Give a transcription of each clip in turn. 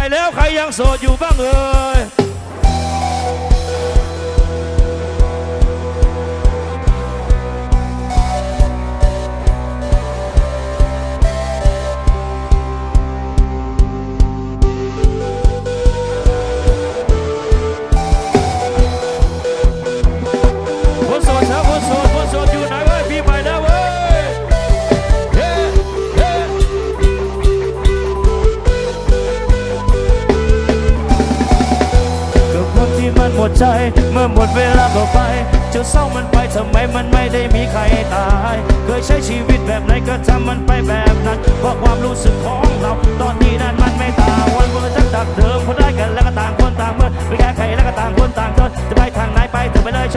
ไปแล้วใครยังโสดอยู่บ้างเอ่ย ก็ไปจะเศร้ามันไปทำไมมันไม่ได้มีใครตาย เคยใช้ชีวิตแบบไหนก็ทำมันไปแบบนั้นเพราะความรู้สึกของเรา ตอนนี้นั้นมันไม่ต่างวันวันละตักเดิมคนได้กันแล้วก็ต่างคนต่างเมื่อไม่แก้ไขแล้วก็ต่างคนต่างทนจะไปทางไหนไปเธอไปเลยช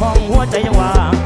ห้องหัวใจยังว่าง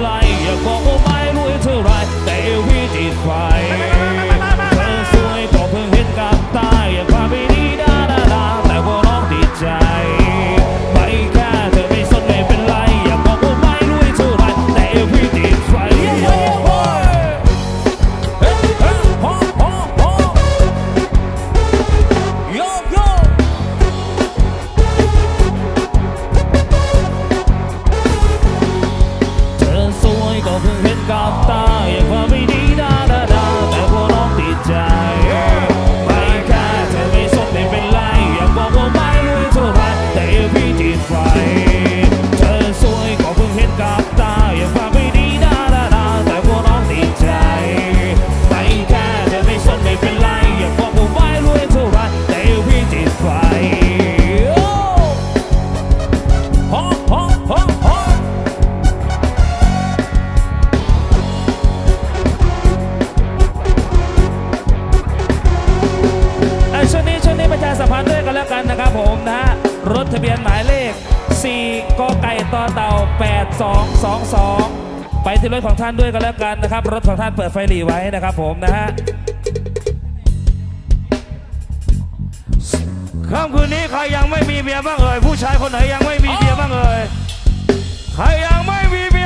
ไล่อยากบอก ที่รถของท่านด้วยก็แล้วกันนะครับ รถของท่านเปิดไฟหลีไว้นะครับ ผมนะฮะค่ำคืนนี้ใครยังไม่มีเบียร์บ้างเอ่ยผู้ชายคนไหนยังไม่มีเบียร์บ้างเอ่ยใครยังไม่มีเมีย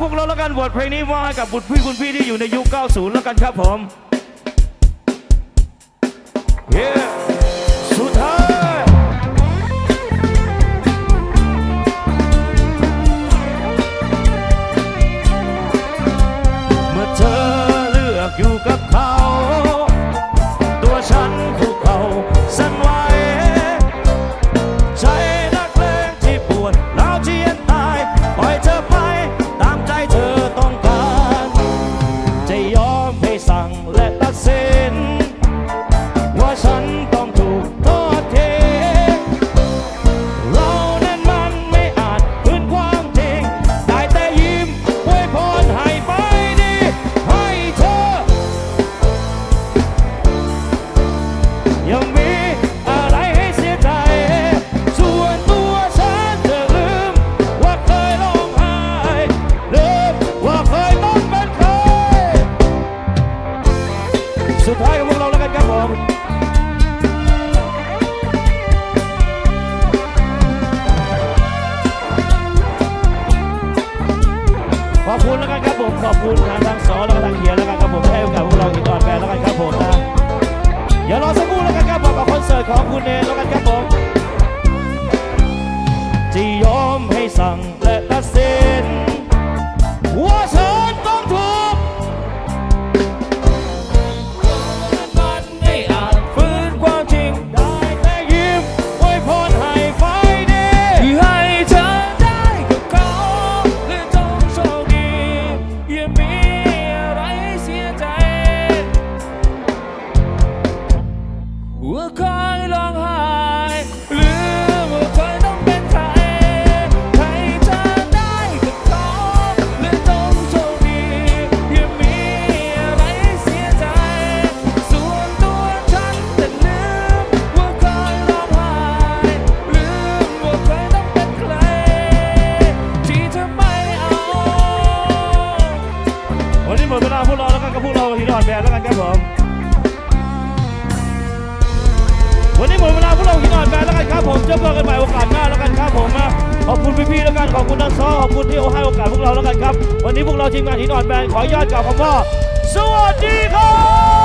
พวกเราแล้วกันบทเพลงนี้ว่าให้กับบุตรพี่คุณพี่ที่อยู่ในยุค 90 แล้วกันครับผม คุณแล้วกันครับผมขอบคุณทางทางสอแล้วก็ทางเฮียแล้วกันครับผมให้โอกาสพวกเราอีกตอนแปนแล้วกันครับผมนะเดี๋ยวรอสักครู่แล้วกันครับผมกับคอนเสิร์ตของคุณเนแล้วกันครับผมจะยอมให้สั่งและตัดสินว่า นอนแบนแล้วกันครับผมวันนี้หมดเวลาพวกเราที่นอนแบนแล้วกันครับผมเจอกันใหม่โอกาสหน้าแล้วกันครับผมนะขอบคุณพี่ๆแล้วกันขอบคุณทั้งสอขอบคุณที่ให้โอกาสพวกเราแล้วกันครับ วันนี้พวกเราทีมงานที่นอ่อนแบนขออนุญาตกล่าวคำว่าสวัสดีครับ